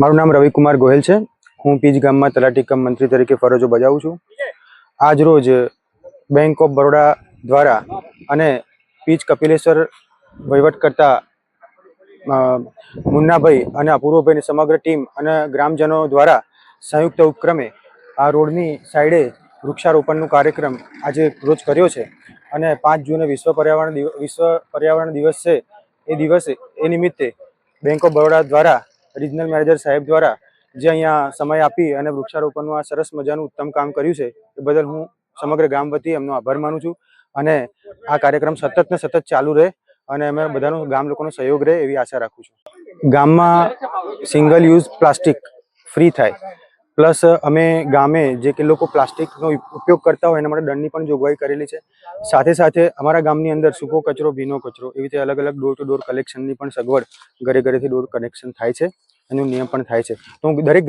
મારું નામ રવિકુમાર ગોહેલ છે. હું પીજ ગામમાં તલાટી કમ મંત્રી તરીકે ફરજો બજાવું છું. આજ રોજ બેંક ઓફ બરોડા દ્વારા અને પીજ કપિલેશ્વર વહીવટ કરતા મુન્નાભાઈ અને અપૂર્વભાઈની સમગ્ર ટીમ અને ગ્રામજનો દ્વારા સંયુક્ત ઉપક્રમે આ રોડની સાઈડે વૃક્ષારોપણનો કાર્યક્રમ આજે રોજ કર્યો છે. અને પાંચ જૂને વિશ્વ પર્યાવરણ વિશ્વ પર્યાવરણ દિવસ છે. એ દિવસે, એ નિમિત્તે બેંક ઓફ બરોડા દ્વારા રિજનલ મેનેજર સાહેબ દ્વારા જે અહીંયા સમય આપી અને વૃક્ષારોપણનું આ સરસ મજાનું ઉત્તમ કામ કર્યું છે, એ બદલ હું સમગ્ર ગામ વતી એમનો આભાર માનું છું. અને આ કાર્યક્રમ સતત ને સતત ચાલુ રહે અને અમે બધાનો ગામ લોકોનો સહયોગ રહે એવી આશા રાખું છું. ગામમાં સિંગલ યુઝ પ્લાસ્ટિક ફ્રી થાય. પ્લસ અમે ગામે જે કે લોકો પ્લાસ્ટિકનો ઉપયોગ કરતા હોય એના માટે દંડની પણ જોગવાઈ કરેલી છે. સાથે સાથે અમારા ગામની અંદર સૂકો કચરો, ભીનો કચરો એવી રીતે અલગ અલગ ડોર ટુ ડોર કલેક્શનની પણ સગવડ ઘરે ઘરેથી ડોર કનેક્શન થાય છે એનું નિયમ પણ થાય છે. તો હું દરેક